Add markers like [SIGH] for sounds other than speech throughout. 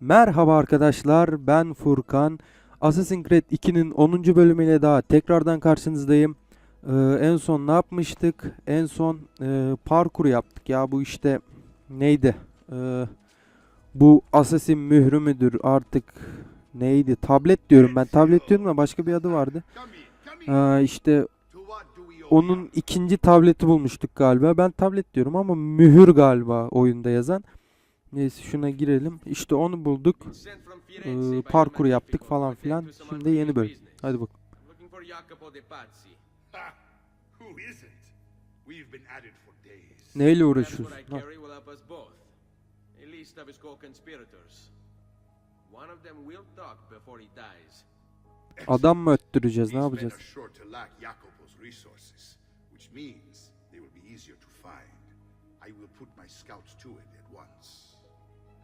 Merhaba arkadaşlar, ben Furkan. Assassin's Creed 2'nin 10. bölümüyle daha tekrardan karşınızdayım. Ee, en son ne yapmıştık? En son e, parkur yaptık ya bu işte neydi? Ee, bu Assassin mührü müdür artık neydi? Tablet diyorum ben. Tablet diyorum da başka bir adı vardı. Ee, işte onun ikinci tableti bulmuştuk galiba. Ben tablet diyorum ama mühür galiba oyunda yazan. Neyse şuna girelim. İşte onu bulduk. Ee, parkur yaptık falan filan. Şimdi yeni bölüm. Hadi bak. Neyle I Ha, carry will help us both. A list of his co-conspirators. One of them will talk before he dies. Adam mı öttüreceğiz? Ne These men yapacağız? are sure to lack Jacopo's resources, which means they will be easier to find. I will put my scouts to it at once.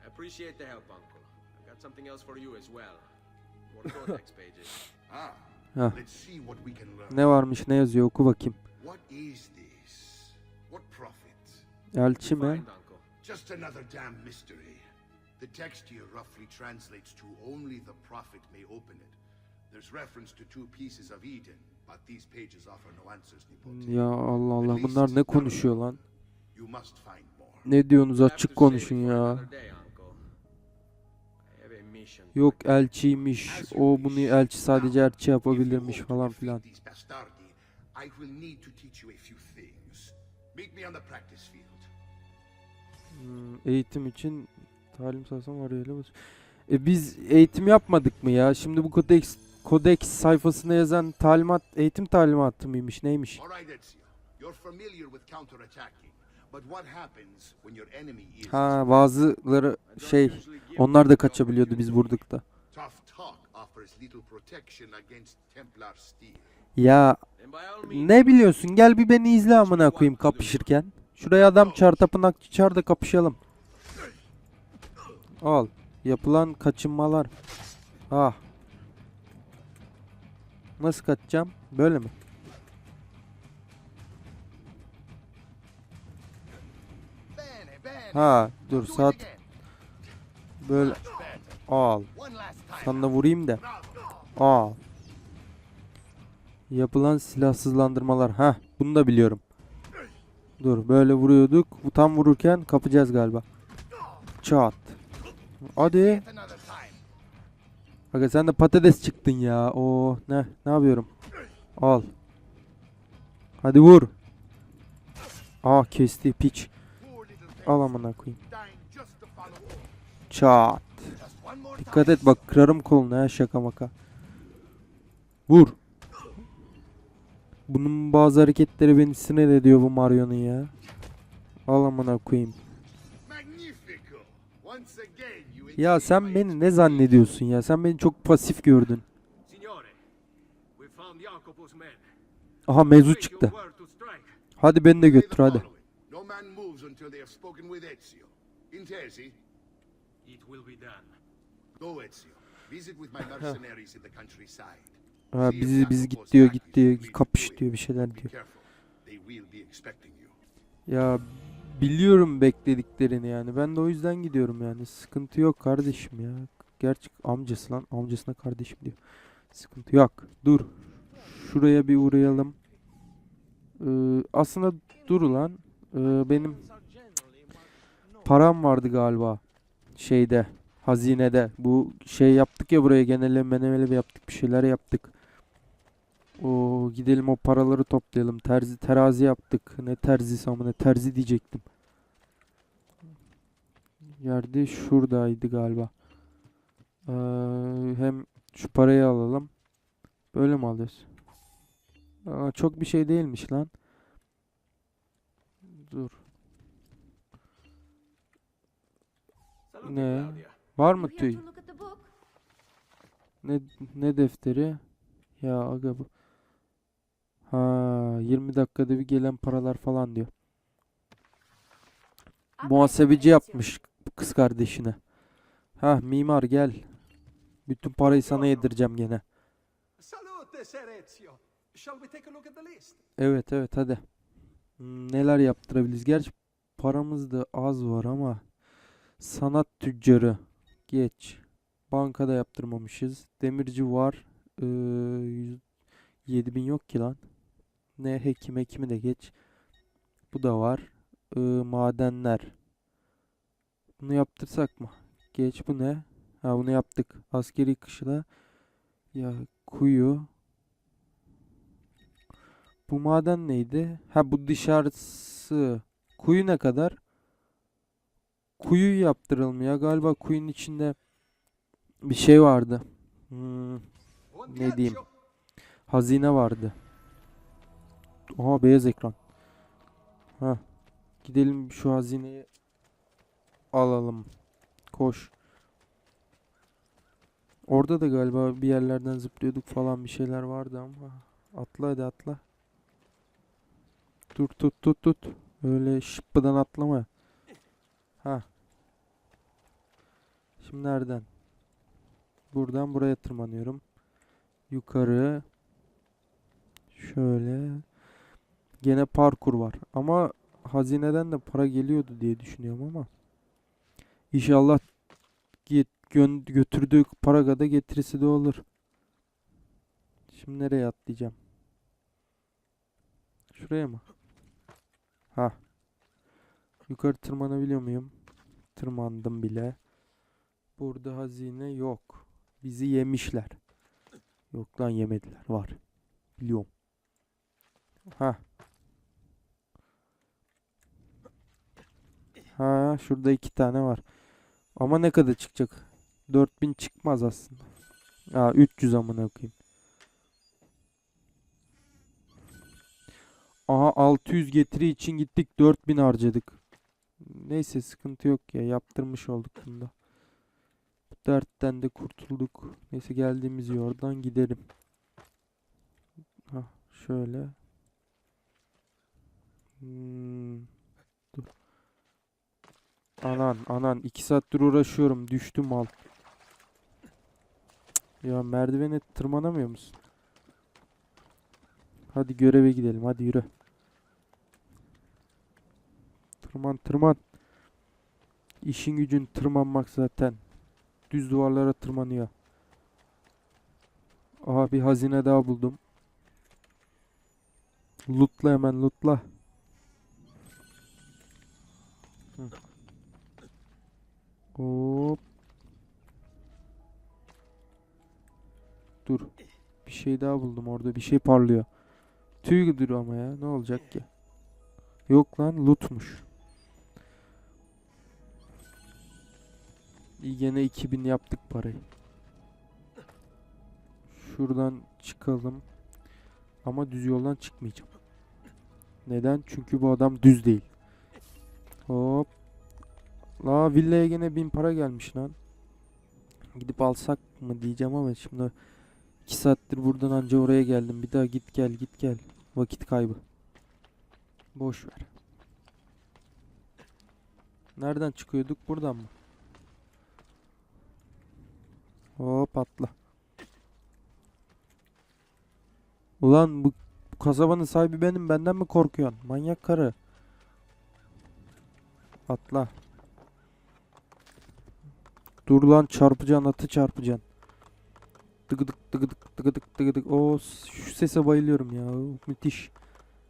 I appreciate the help, Uncle. I've got something else for you as well. More codex [LAUGHS] pages. Ah, Heh. let's see what we can learn. Ne varmış ne yazıyor oku bakayım. What is this? What prophet? Elçi mi? Find, Uncle. Just another damn mystery. The text here roughly translates to only the prophet may open it. There's reference to two pieces of Eden, but these pages offer no answers, Nipote. Ya Allah Allah bunlar ne konuşuyor lan? You must find more. Ne diyorsunuz açık konuşun ya. another day, Uncle. Yok elçiymiş. O bunu elçi sadece elçi yapabilirmiş falan filan. Hmm, eğitim için talim sahasına var öyle mi? E biz eğitim yapmadık mı ya? Şimdi bu kodeks kodeks sayfasına yazan talimat eğitim talimatı mıymış neymiş? Ha bazıları şey onlar da kaçabiliyordu biz vurduk da. Ya ne biliyorsun gel bir beni izle amına koyayım kapışırken. Şuraya adam çağır tapınakçı çağır da kapışalım. Al. Yapılan kaçınmalar. Ah. Nasıl kaçacağım? Böyle mi? Ha dur again. böyle al. Sana vurayım da. Al. Yapılan silahsızlandırmalar. Ha, bunu da biliyorum. Dur, böyle vuruyorduk. Bu tam vururken kapacağız galiba. Çat. Hadi. Aga sen de patates çıktın ya. O ne? Ne yapıyorum? Al. Hadi vur. Ah kesti piç. Al amına koyayım. Çat. Dikkat et bak kırarım kolunu ha şaka maka. Vur. Bunun bazı hareketleri beni sinir ediyor bu Mario'nun ya. Al amına koyayım. Ya sen beni ne zannediyorsun ya? Sen beni çok pasif gördün. Aha mevzu çıktı. Hadi beni de götür hadi. Until they have spoken with Ezio. Intesi, It will be done. go Ezio. Visit with my mercenaries in the countryside. Ha, bizi biz git diyor git diyor kapış diyor bir şeyler diyor. Ya biliyorum beklediklerini yani. Ben de o yüzden gidiyorum yani. Sıkıntı yok kardeşim ya. Gerçi amcası lan. Amcasına kardeşim diyor. Sıkıntı yok. Dur. Şuraya bir uğrayalım. Ee, aslında dur lan. Ee, benim param vardı galiba. Şeyde. Hazinede. Bu şey yaptık ya buraya genelde menemele yaptık. Bir şeyler yaptık. O gidelim o paraları toplayalım. Terzi terazi yaptık. Ne terzisi ama ne terzi diyecektim. Yerde şuradaydı galiba. Ee, hem şu parayı alalım. Böyle mi alıyoruz? Aa, çok bir şey değilmiş lan. Dur. Ne? Var mı tüy? Ne ne defteri? Ya aga bu. Ha 20 dakikada bir gelen paralar falan diyor. Muhasebeci yapmış kız kardeşine. Ha mimar gel. Bütün parayı sana yedireceğim gene. Evet evet hadi. Hmm, neler yaptırabiliriz? Gerçi paramız da az var ama sanat tüccarı. Geç. Bankada yaptırmamışız. Demirci var. Ee, yüz- 7000 yok ki lan. Ne hekim hekimi de geç. Bu da var. Ee, madenler. Bunu yaptırsak mı? Geç bu ne? Ha bunu yaptık. Askeri kışla. Ya kuyu. Bu maden neydi? Ha bu dışarısı. Kuyu ne kadar? Kuyu yaptırılmıyor. Galiba kuyunun içinde bir şey vardı. Hmm, Ne diyeyim? hazine vardı. Aha beyaz ekran. Ha. Gidelim şu hazineyi alalım. Koş. Orada da galiba bir yerlerden zıplıyorduk falan bir şeyler vardı ama. Atla hadi atla. Dur tut tut tut. Öyle şıppıdan atlama. Ha. Şimdi nereden? Buradan buraya tırmanıyorum. Yukarı. Şöyle. Gene parkur var. Ama hazineden de para geliyordu diye düşünüyorum ama. İnşallah git götürdüğü para kadar getirisi de olur. Şimdi nereye atlayacağım? Şuraya mı? Ha. Yukarı tırmanabiliyor muyum? Tırmandım bile. Burada hazine yok. Bizi yemişler. Yok lan yemediler. Var. Biliyorum. Ha. Ha şurada iki tane var. Ama ne kadar çıkacak? 4000 çıkmaz aslında. Aa 300 amına koyayım. Aha 600 getiri için gittik 4000 harcadık. Neyse sıkıntı yok ya yaptırmış olduk bunda. Bu dertten de kurtulduk. Neyse geldiğimiz yoldan gidelim. Ha şöyle. Hmm, dur. Anan anan 2 saattir uğraşıyorum düştüm al. Ya merdivene tırmanamıyor musun? Hadi göreve gidelim hadi yürü. Tırman tırman. İşin gücün tırmanmak zaten. Düz duvarlara tırmanıyor. Aha bir hazine daha buldum. Lootla hemen lootla. Hop. Dur. Bir şey daha buldum orada. Bir şey parlıyor. Tüy ama ya. Ne olacak ki? Yok lan lootmuş. İyi gene 2000 yaptık parayı. Şuradan çıkalım. Ama düz yoldan çıkmayacağım. Neden? Çünkü bu adam düz değil. Hop. La villaya gene bin para gelmiş lan. Gidip alsak mı diyeceğim ama şimdi 2 saattir buradan anca oraya geldim. Bir daha git gel git gel. Vakit kaybı. Boş ver. Nereden çıkıyorduk? Buradan mı? Hop atla. Ulan bu, bu kasabanın sahibi benim. Benden mi korkuyorsun? Manyak karı. Atla. Dur lan çarpacaksın atı çarpacaksın. Tıgıdık tıgıdık tıgıdık tıgıdık. O şu sese bayılıyorum ya. Müthiş.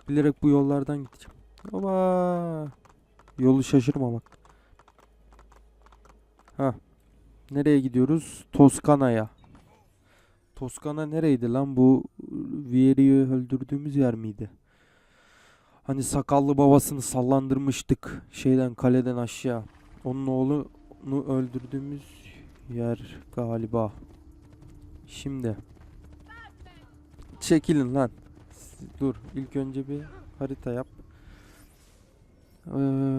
Bilerek bu yollardan gideceğim. Ama yolu şaşırma bak. Ha. Nereye gidiyoruz? Toskana'ya. Toskana nereydi lan? Bu Vieri'yi öldürdüğümüz yer miydi? Hani sakallı babasını sallandırmıştık şeyden kaleden aşağı. Onun oğlunu öldürdüğümüz yer galiba. Şimdi. Çekilin lan. Dur ilk önce bir harita yap. Ee,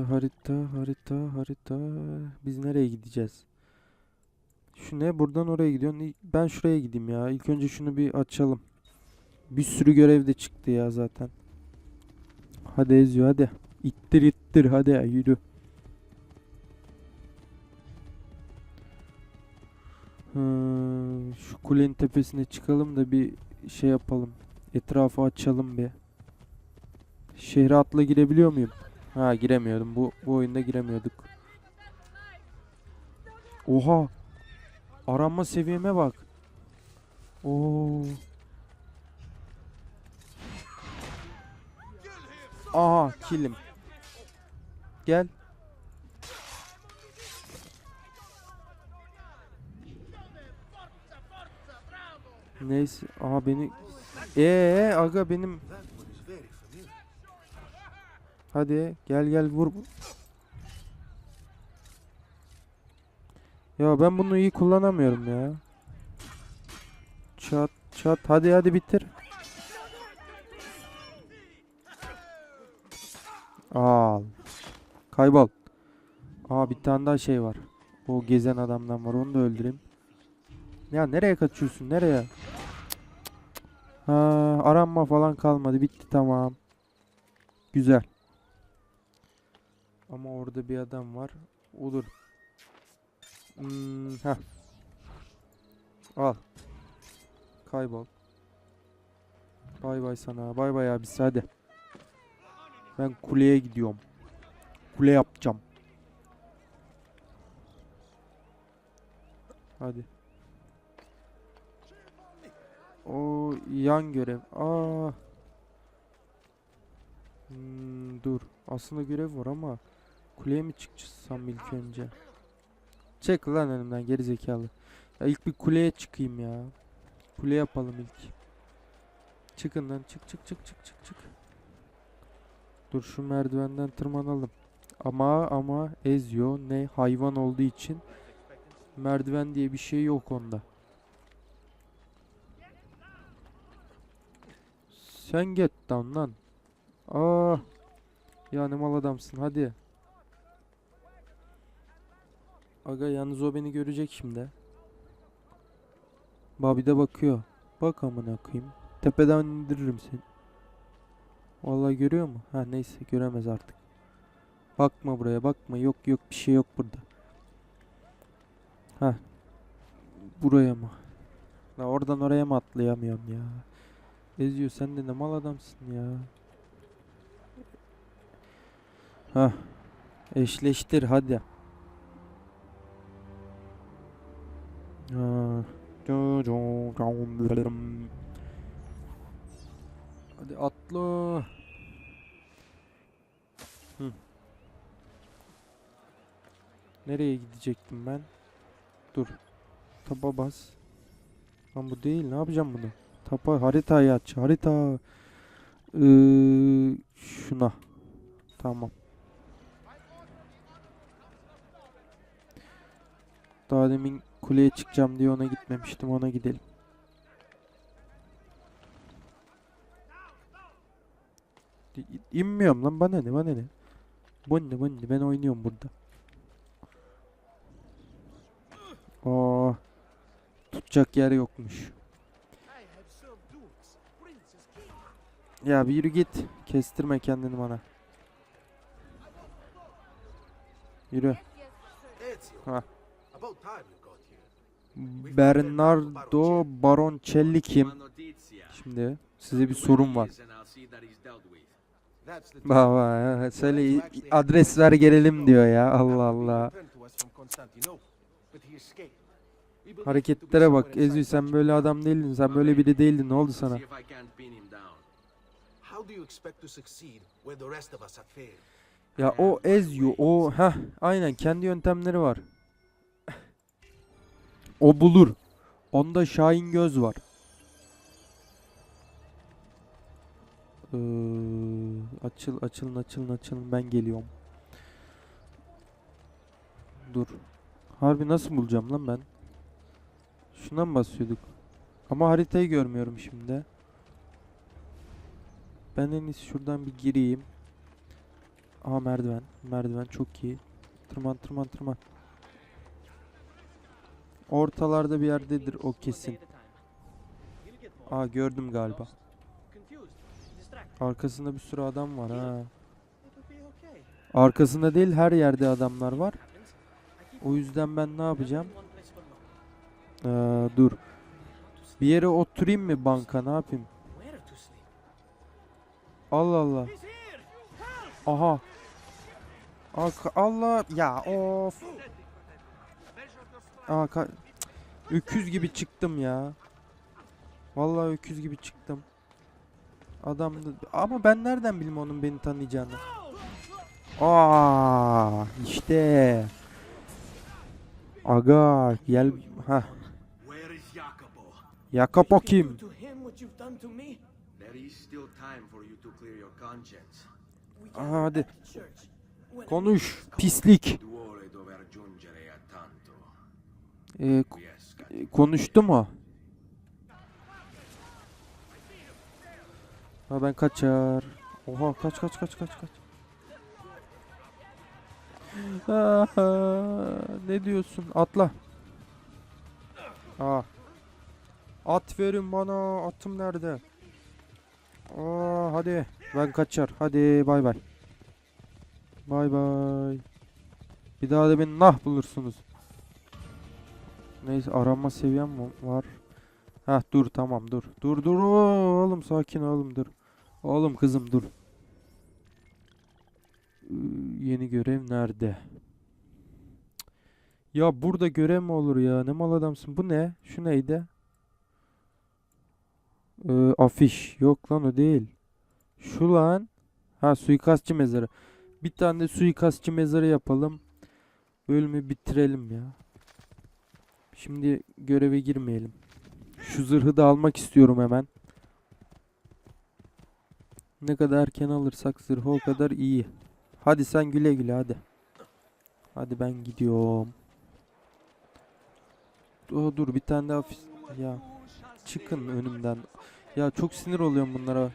harita harita harita. Biz nereye gideceğiz? Şu ne? Buradan oraya gidiyorsun. Ben şuraya gideyim ya. İlk önce şunu bir açalım. Bir sürü görev de çıktı ya zaten. Hadi Ezio hadi. İttir ittir hadi yürü. Hmm, şu kulenin tepesine çıkalım da bir şey yapalım. Etrafı açalım bir. Şehre atla girebiliyor muyum? Ha giremiyordum. Bu, bu oyunda giremiyorduk. Oha! Aranma seviyeme bak. Oo. Aha kilim. Gel. Neyse. Aha beni ee aga benim Hadi gel gel vur. Ya ben bunu iyi kullanamıyorum ya. Çat çat hadi hadi bitir. Al. Kaybol. Aa bir tane daha şey var. O gezen adamdan var onu da öldüreyim. Ya nereye kaçıyorsun nereye? Cık. Ha, aranma falan kalmadı bitti tamam. Güzel. Ama orada bir adam var. Olur. Hmm. Al. Kaybol. Bay bay sana. Bay bay abisi hadi. Ben kuleye gidiyorum. Kule yapacağım. Hadi. O yan görev. Aa. Hmm, dur. Aslında görev var ama kuleye mi çıksam ilk önce? Çek lan önümden geri zekalı. Ya ilk bir kuleye çıkayım ya. Kule yapalım ilk. Çıkın lan çık çık çık çık çık çık. Dur şu merdivenden tırmanalım. Ama ama Ezio ne hayvan olduğu için merdiven diye bir şey yok onda. Sen get down lan. Aa. Ya ne mal adamsın hadi. Aga yalnız o beni görecek şimdi. Babi de bakıyor. Bak amına koyayım. Tepeden indiririm seni. Vallahi görüyor mu? Ha neyse göremez artık. Bakma buraya bakma. Yok yok bir şey yok burada. Ha. Buraya mı? La oradan oraya mı atlayamıyorum ya? Eziyor sen de ne mal adamsın ya. Ha. Eşleştir hadi. Hadi atla. Hı. Nereye gidecektim ben? Dur. Taba bas. Lan bu değil. Ne yapacağım bunu? Tapa haritayı aç. Harita. Ee, şuna. Tamam. Daha demin kuleye çıkacağım diye ona gitmemiştim. Ona gidelim. İnmiyorum lan bana ne bana ne. Bu ne bu ne ben oynuyorum burada. Aa, tutacak yer yokmuş. Ya bir yürü git. Kestirme kendini bana. Yürü. Ha. About time you got here. Bernardo Baroncelli kim? Şimdi size bir sorum var. Baba ya, söyle adres ver gelelim diyor ya. Allah Allah. Hareketlere bak. Ezgi sen böyle adam değildin. Sen böyle biri değildin. Ne oldu sana? Ya o Ezio o ha aynen kendi yöntemleri var. O bulur. Onda Şahin göz var. Ee, açıl açılın açılın açılın ben geliyorum. Dur. Harbi nasıl bulacağım lan ben? Şuna mı basıyorduk? Ama haritayı görmüyorum şimdi. Ben en iyisi şuradan bir gireyim. Aha merdiven. Merdiven çok iyi. Tırman tırman tırman. Ortalarda bir yerdedir o kesin. Aa gördüm galiba. Arkasında bir sürü adam var ha. Arkasında değil her yerde adamlar var. O yüzden ben ne yapacağım? Ee, dur. Bir yere oturayım mı banka ne yapayım? Allah Allah. Aha. Allah ya of. Aa, ka- Öküz gibi çıktım ya. Vallahi öküz gibi çıktım. Adam da- ama ben nereden bileyim onun beni tanıyacağını? Aa işte. Aga gel ha. Jacopo? Kim? Hadi. Konuş pislik. E, konuştu mu? Ha ben kaçar. Oha kaç kaç kaç kaç kaç. Ne diyorsun? Atla. Aa. At verin bana. Atım nerede? Aa, hadi. Ben kaçar. Hadi bay bay. Bay bay. Bir daha da beni nah bulursunuz. Neyse arama seviyem mi var? Heh dur tamam dur. Dur dur oğlum sakin oğlum dur. Oğlum kızım dur. Ee, Yeni görev nerede? Ya burada görev mi olur ya? Ne mal adamsın. Bu ne? Şu neydi? Ee, afiş. Yok lan o değil. Şu lan. Ha suikastçı mezarı. Bir tane de suikastçı mezarı yapalım. Bölümü bitirelim ya. Şimdi göreve girmeyelim. Şu zırhı da almak istiyorum hemen. Ne kadar erken alırsak zırhı o kadar iyi. Hadi sen güle güle hadi. Hadi ben gidiyorum. Dur, dur bir tane daha ya çıkın önümden. Ya çok sinir oluyorum bunlara.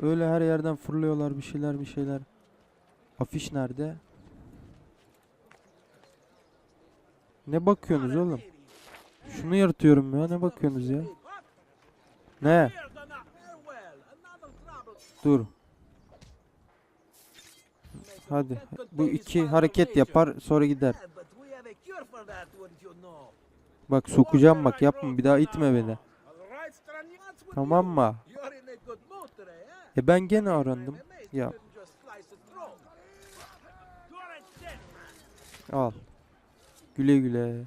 Öyle her yerden fırlıyorlar bir şeyler bir şeyler. Afiş nerede? Ne bakıyorsunuz oğlum? Şunu yırtıyorum ya. Ne bakıyorsunuz ya? Ne? Dur. Hadi. Bu iki hareket yapar sonra gider. Bak sokacağım bak yapma bir daha itme beni. Tamam mı? E ben gene arandım. Ya al. Güle güle.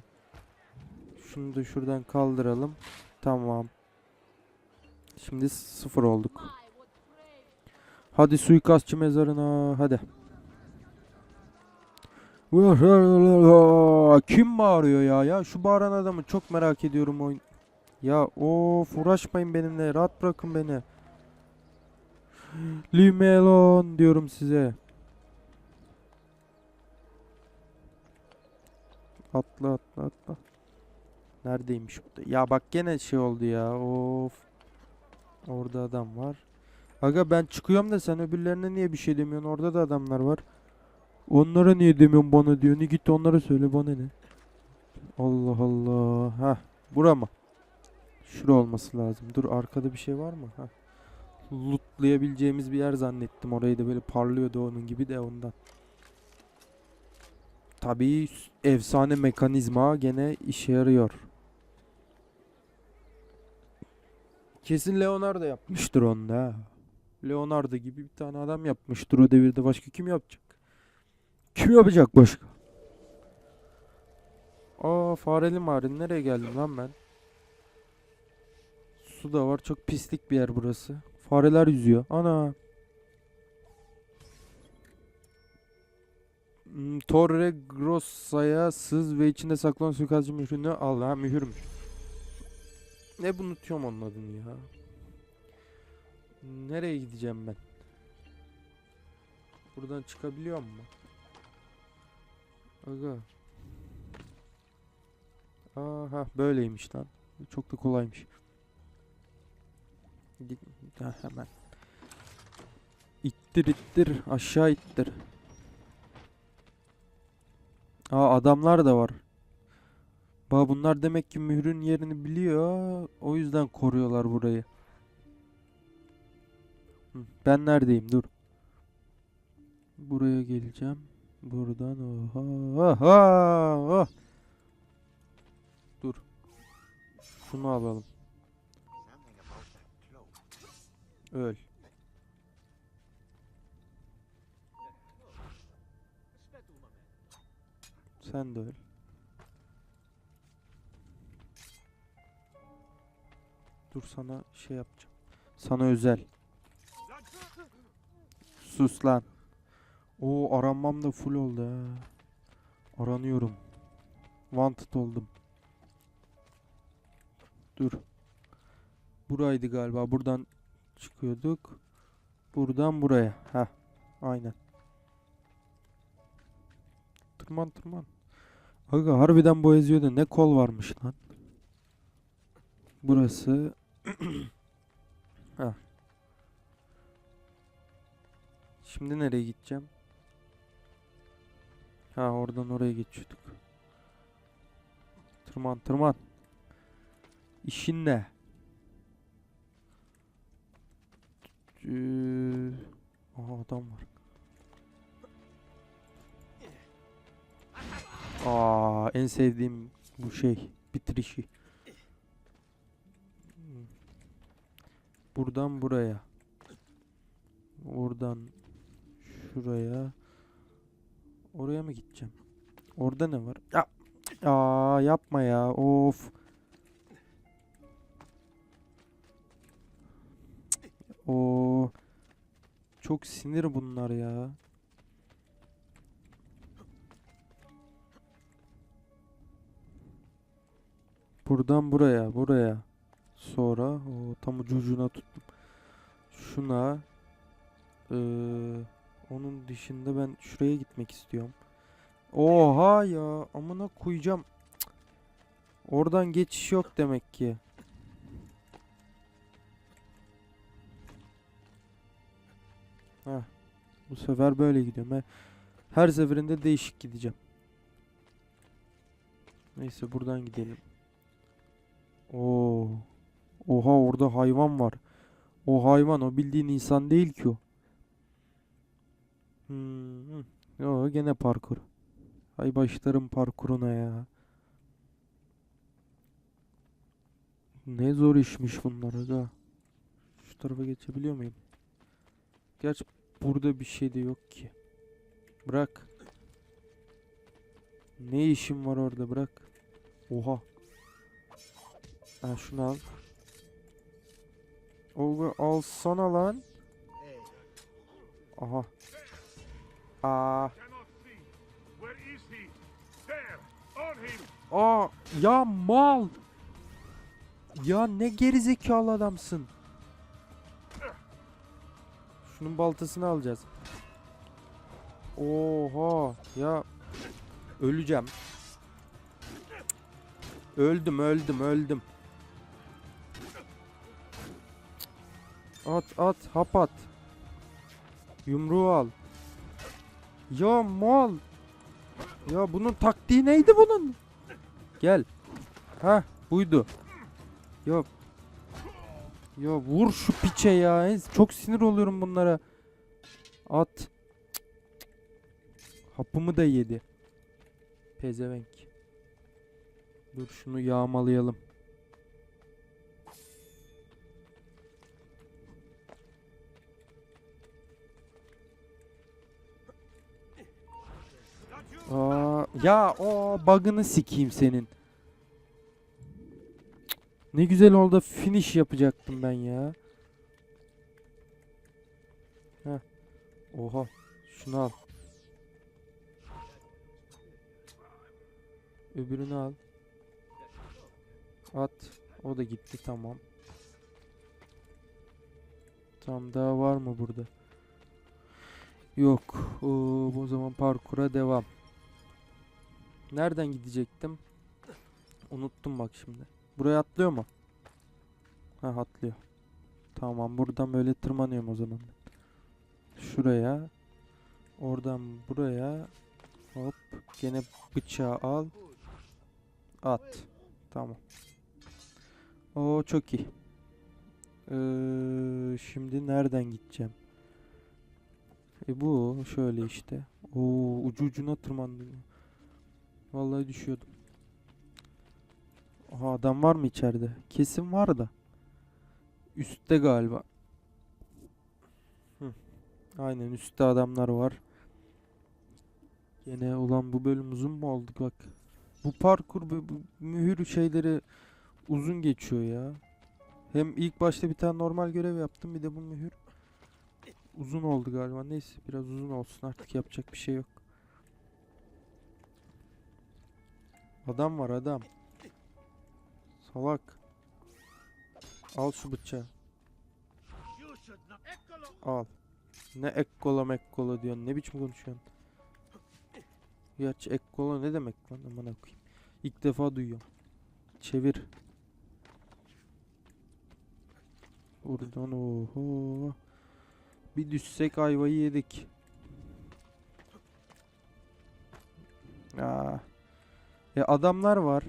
Şunu da şuradan kaldıralım. Tamam. Şimdi sıfır olduk. Hadi suikastçı mezarına hadi. Kim bağırıyor ya? Ya şu bağıran adamı çok merak ediyorum oyun. Ya of uğraşmayın benimle. Rahat bırakın beni. Leave me alone diyorum size. Atla atla atla. Neredeymiş bu da? Ya bak gene şey oldu ya. Of. Orada adam var. Aga ben çıkıyorum da sen öbürlerine niye bir şey demiyorsun? Orada da adamlar var. Onlara niye demiyorsun bana diyor. Ne git onlara söyle bana ne. Allah Allah. Ha, bura mı? Şura olması lazım. Dur arkada bir şey var mı? Ha. Lootlayabileceğimiz bir yer zannettim. Orayı da böyle parlıyordu onun gibi de ondan. Tabii efsane mekanizma gene işe yarıyor. Kesin Leonardo yapmıştır onu da. Leonardo gibi bir tane adam yapmıştır o devirde. Başka kim yapacak? Kim yapacak başka? Aa fareli mağara nereye geldim lan ben? Su da var. Çok pislik bir yer burası. Fareler yüzüyor. Ana. Torre Grossa'ya sız ve içinde saklanan suikastçı mührünü al. Ha mühürmüş. Ne unutuyorum onun adını ya. Nereye gideceğim ben? Buradan çıkabiliyor mu? Aga. Aha böyleymiş lan. Çok da kolaymış. Ha, hemen. İttir ittir aşağı ittir. Aa adamlar da var. Bak bunlar demek ki mührün yerini biliyor. O yüzden koruyorlar burayı. Ben neredeyim? Dur. Buraya geleceğim. Buradan oha oha oh. Dur. Şunu alalım. Öl. Sen de öl. Dur sana şey yapacağım. Sana özel. Sus lan. Oo aranmam da full oldu ha. Aranıyorum. Wanted oldum. Dur. Buraydı galiba. Buradan çıkıyorduk. Buradan buraya. Ha. Aynen. Tırman tırman. Aga harbiden bu yazıyordu. Ne kol varmış lan. Burası. [CLEARS THROAT] ha. Şimdi nereye gideceğim? Ha oradan oraya geçiyorduk. Tırman tırman. İşin ne? Ee, Aha adam var. Aa en sevdiğim bu şey bitirişi. Buradan buraya. Oradan şuraya. Oraya mı gideceğim? Orada ne var? Ya Aa yapma ya. Of. O çok sinir bunlar ya. Buradan buraya, buraya. Sonra o tam ucu ucuna tuttum. Şuna eee, onun dışında ben şuraya gitmek istiyorum. Oha ya amına koyacağım. Cık. Oradan geçiş yok demek ki. Heh. Bu sefer böyle gidiyorum. Ben her seferinde değişik gideceğim. Neyse buradan gidelim. Oo. Oha orada hayvan var. O hayvan o bildiğin insan değil ki o. Hmm. Yo gene parkur. Ay başlarım parkuruna ya. Ne zor işmiş bunlar aga. Şu tarafa geçebiliyor muyum? Gerçi burada bir şey de yok ki. Bırak. Ne işim var orada bırak. Oha. Ha şunu al. Oğlum alsana lan. Aha. Aa. Aa ya mal. Ya ne gerizekalı adamsın. Şunun baltasını alacağız. Oha ya öleceğim. Öldüm öldüm öldüm. At at hap at. Yumruğu al. Ya mal. Ya bunun taktiği neydi bunun? Gel. Ha buydu. Yok. Ya vur şu piçe ya. Çok sinir oluyorum bunlara. At. Hapımı da yedi. Pezevenk. Dur şunu yağmalayalım. Aa, ya o bug'ını sikeyim senin. Ne güzel oldu finish yapacaktım ben ya. Heh. Oha. Şunu al. Öbürünü al. At. O da gitti tamam. Tam daha var mı burada? Yok. Oo, o zaman parkura devam. Nereden gidecektim? Unuttum bak şimdi. Buraya atlıyor mu? Ha atlıyor. Tamam buradan böyle tırmanıyorum o zaman. Şuraya. Oradan buraya. Hop. Gene bıçağı al. At. Tamam. O çok iyi. Ee, şimdi nereden gideceğim? E bu şöyle işte. Oo ucu ucuna tırmandım. Vallahi düşüyordum. Aha adam var mı içeride? Kesin var da. Üstte galiba. Hı. Aynen üstte adamlar var. Gene ulan bu bölüm uzun mu oldu bak. Bu parkur bu, bu mühür şeyleri uzun geçiyor ya. Hem ilk başta bir tane normal görev yaptım bir de bu mühür. Uzun oldu galiba. Neyse biraz uzun olsun artık yapacak bir şey yok. Adam var adam. Salak. Al şu bıçağı. Al. Ne ekkola mekkola diyorsun. Ne biçim konuşuyorsun? Gerçi ekkola ne demek lan aman koyayım. İlk defa duyuyorum. Çevir. Buradan oho. Bir düşsek ayvayı yedik. Aa. E adamlar var.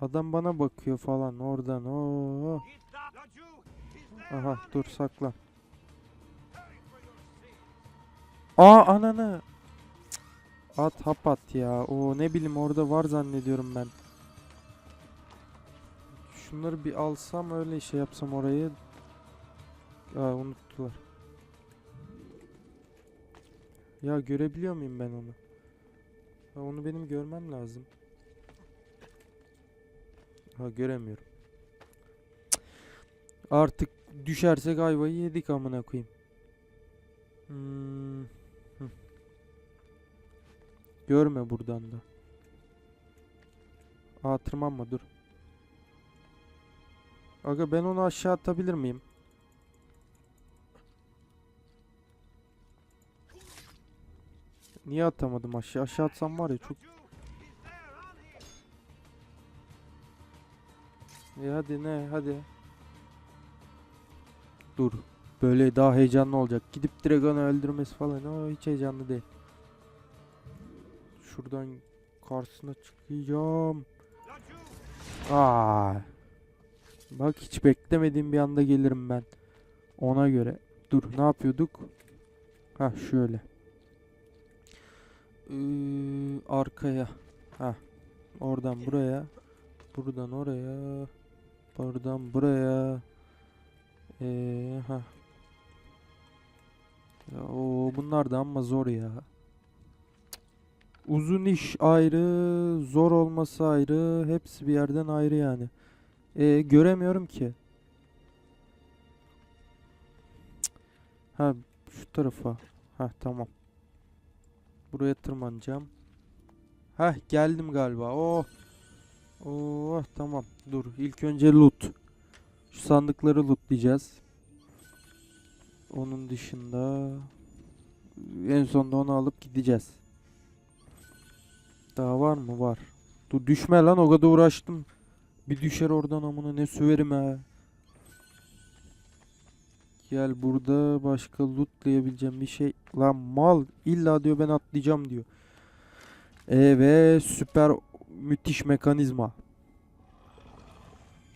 Adam bana bakıyor falan oradan. Oo. Aha dur sakla. Aa ananı. At hap at ya. O ne bileyim orada var zannediyorum ben. Şunları bir alsam öyle şey yapsam orayı. Aa unuttular. Ya görebiliyor muyum ben onu? Ha, onu benim görmem lazım. Ha göremiyorum. Artık düşersek ayvayı yedik amına koyayım. Hmm. Görme buradan da. Aa tırmanma dur. Aga ben onu aşağı atabilir miyim? Niye atamadım aşağı? Aşağı atsam var ya çok... E hadi ne hadi. Dur. Böyle daha heyecanlı olacak. Gidip Dragon'u öldürmesi falan. O hiç heyecanlı değil. Şuradan karşısına çıkacağım. Aa. Bak hiç beklemediğim bir anda gelirim ben. Ona göre. Dur ne yapıyorduk? Ha şöyle. Ee, arkaya. Ha. Oradan buraya. Buradan oraya. Buradan buraya. Ee, ha. Ya, o bunlar da ama zor ya. Uzun iş ayrı, zor olması ayrı, hepsi bir yerden ayrı yani. Ee, göremiyorum ki. Ha şu tarafa. Ha tamam. Buraya tırmanacağım. Ha geldim galiba. Oh. Oh tamam. Dur. İlk önce loot. Şu sandıkları lootlayacağız. Onun dışında en sonunda onu alıp gideceğiz. Daha var mı? Var. Dur düşme lan o kadar uğraştım. Bir düşer oradan amına ne söverim ha. Gel burada başka lootlayabileceğim bir şey. Lan mal illa diyor ben atlayacağım diyor. E ve süper müthiş mekanizma.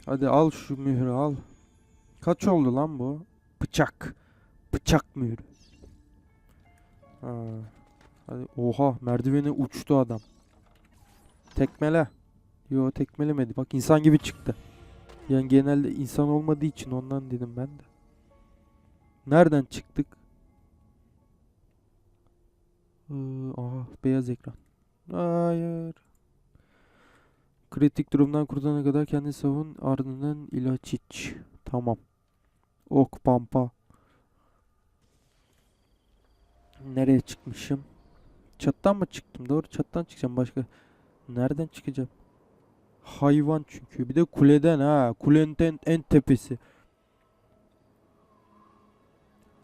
Hadi al şu mührü al. Kaç oldu lan bu? Bıçak. Bıçak mührü. Ha. Hadi oha merdiveni uçtu adam. Tekmele. Yo tekmelemedi. Bak insan gibi çıktı. Yani genelde insan olmadığı için ondan dedim ben de. Nereden çıktık? Ee, aha beyaz ekran. Hayır. Kritik durumdan kurtulana kadar kendini savun ardından ilaç iç. Tamam. Ok pampa. Nereye çıkmışım? Çattan mı çıktım? Doğru çattan çıkacağım başka. Nereden çıkacağım? Hayvan çünkü. Bir de kuleden ha. Kulenin en, en tepesi.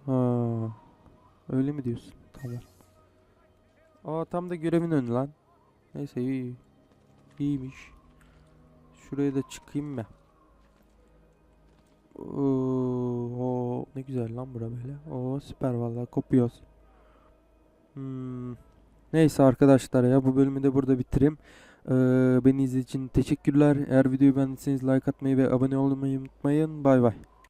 Ha. Öyle mi diyorsun? Tamam. Aa tam da görevin önü lan. Neyse iyi. iyi. İyiymiş. Şuraya da çıkayım mı? Oo, ne güzel lan bura böyle. Oo süper vallahi kopuyoruz. Hmm. Neyse arkadaşlar ya bu bölümü de burada bitireyim. Ee, beni izlediğiniz için teşekkürler. Eğer videoyu beğendiyseniz like atmayı ve abone olmayı unutmayın. Bay bay.